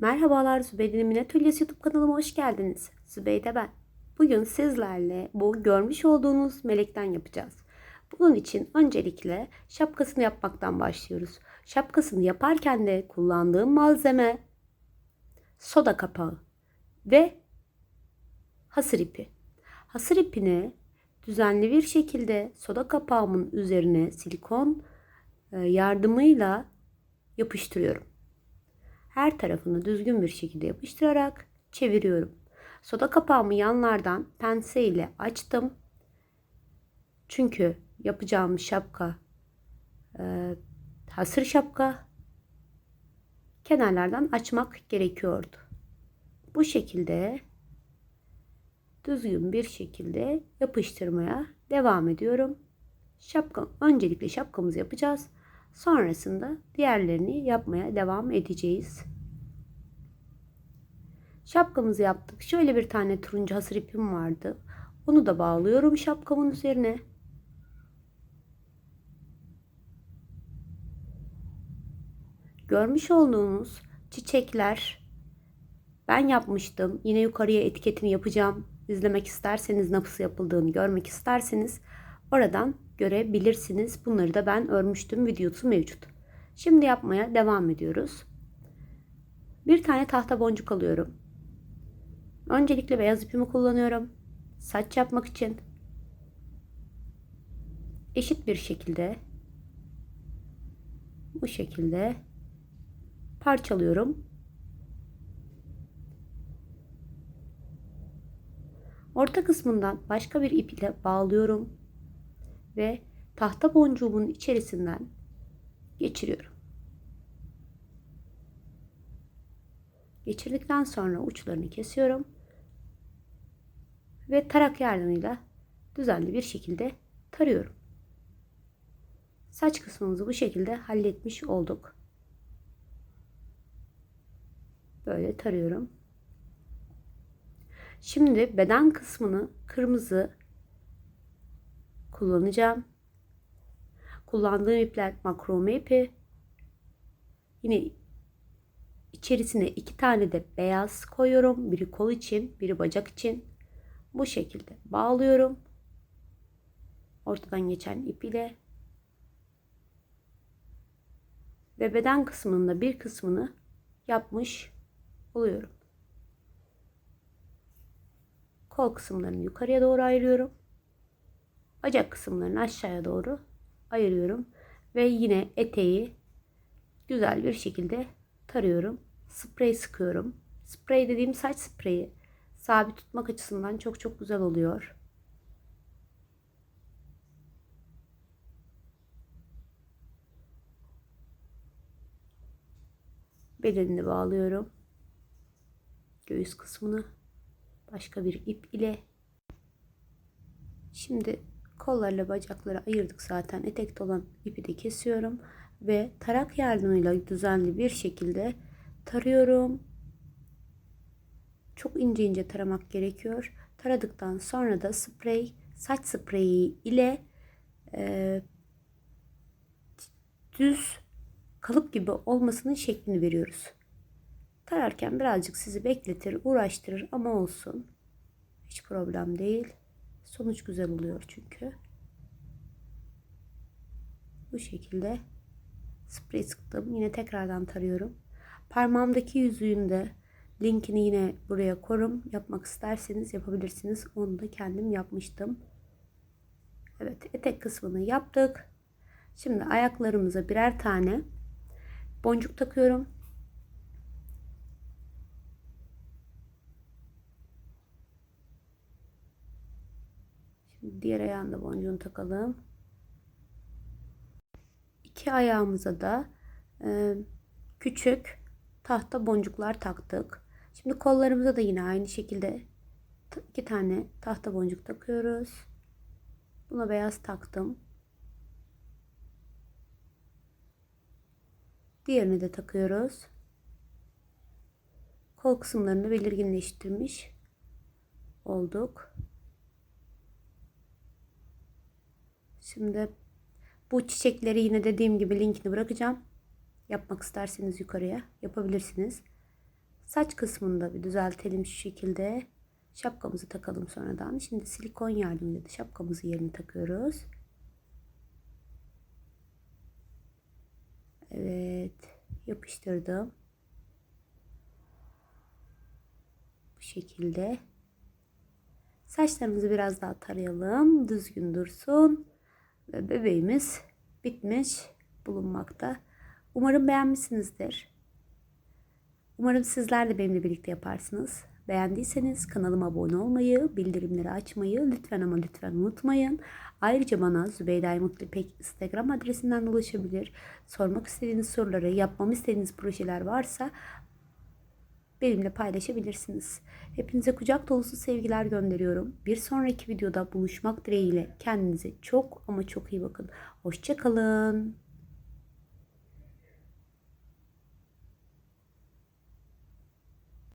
Merhabalar Zübeyde'nin Minnetölyesi YouTube kanalıma hoş geldiniz. Zübeyde ben. Bugün sizlerle bu görmüş olduğunuz melekten yapacağız. Bunun için öncelikle şapkasını yapmaktan başlıyoruz. Şapkasını yaparken de kullandığım malzeme soda kapağı ve hasır ipi. Hasır ipini düzenli bir şekilde soda kapağımın üzerine silikon e, yardımıyla yapıştırıyorum her tarafını düzgün bir şekilde yapıştırarak çeviriyorum. Soda kapağımı yanlardan pense ile açtım. Çünkü yapacağım şapka e, hasır şapka kenarlardan açmak gerekiyordu. Bu şekilde düzgün bir şekilde yapıştırmaya devam ediyorum. Şapka, öncelikle şapkamızı yapacağız. Sonrasında diğerlerini yapmaya devam edeceğiz. Şapkamızı yaptık. Şöyle bir tane turuncu hasır ipim vardı. Onu da bağlıyorum şapkamın üzerine. Görmüş olduğunuz çiçekler ben yapmıştım. Yine yukarıya etiketini yapacağım. İzlemek isterseniz nasıl yapıldığını görmek isterseniz oradan görebilirsiniz. Bunları da ben örmüştüm. Videosu mevcut. Şimdi yapmaya devam ediyoruz. Bir tane tahta boncuk alıyorum. Öncelikle beyaz ipimi kullanıyorum. Saç yapmak için eşit bir şekilde bu şekilde parçalıyorum. Orta kısmından başka bir ip ile bağlıyorum ve tahta boncuğumun içerisinden geçiriyorum. Geçirdikten sonra uçlarını kesiyorum ve tarak yardımıyla düzenli bir şekilde tarıyorum. Saç kısmımızı bu şekilde halletmiş olduk. Böyle tarıyorum. Şimdi beden kısmını kırmızı kullanacağım. Kullandığım ipler makrome ipi. Yine içerisine iki tane de beyaz koyuyorum. Biri kol için, biri bacak için. Bu şekilde bağlıyorum. Ortadan geçen ip ile ve beden kısmında bir kısmını yapmış oluyorum. Kol kısımlarını yukarıya doğru ayırıyorum bacak kısımlarını aşağıya doğru ayırıyorum. Ve yine eteği güzel bir şekilde tarıyorum. Sprey sıkıyorum. Sprey dediğim saç spreyi sabit tutmak açısından çok çok güzel oluyor. Bedenini bağlıyorum. Göğüs kısmını başka bir ip ile Şimdi Kollarla bacakları ayırdık zaten. Etekte olan ipi de kesiyorum. Ve tarak yardımıyla düzenli bir şekilde tarıyorum. Çok ince ince taramak gerekiyor. Taradıktan sonra da sprey, saç spreyi ile e, düz kalıp gibi olmasının şeklini veriyoruz. Tararken birazcık sizi bekletir, uğraştırır ama olsun. Hiç problem değil. Sonuç güzel oluyor çünkü. Bu şekilde sprey sıktım. Yine tekrardan tarıyorum. Parmağımdaki yüzüğün de linkini yine buraya korum. Yapmak isterseniz yapabilirsiniz. Onu da kendim yapmıştım. Evet etek kısmını yaptık. Şimdi ayaklarımıza birer tane boncuk takıyorum. Diğer ayağında boncuğunu takalım. İki ayağımıza da e, küçük tahta boncuklar taktık. Şimdi kollarımıza da yine aynı şekilde iki tane tahta boncuk takıyoruz. Buna beyaz taktım. Diğerini de takıyoruz. Kol kısımlarını belirginleştirmiş olduk. Şimdi bu çiçekleri yine dediğim gibi linkini bırakacağım. Yapmak isterseniz yukarıya yapabilirsiniz. Saç kısmını da bir düzeltelim şu şekilde. Şapkamızı takalım sonradan. Şimdi silikon yardımıyla da şapkamızı yerine takıyoruz. Evet. Yapıştırdım. Bu şekilde. Saçlarımızı biraz daha tarayalım. Düzgün dursun. Ve bebeğimiz bitmiş bulunmakta. Umarım beğenmişsinizdir. Umarım sizler de benimle birlikte yaparsınız. Beğendiyseniz kanalıma abone olmayı, bildirimleri açmayı lütfen ama lütfen unutmayın. Ayrıca bana Zübeyda Mutlu İpek Instagram adresinden ulaşabilir. Sormak istediğiniz soruları, yapmamı istediğiniz projeler varsa benimle paylaşabilirsiniz. Hepinize kucak dolusu sevgiler gönderiyorum. Bir sonraki videoda buluşmak dileğiyle kendinize çok ama çok iyi bakın. Hoşçakalın.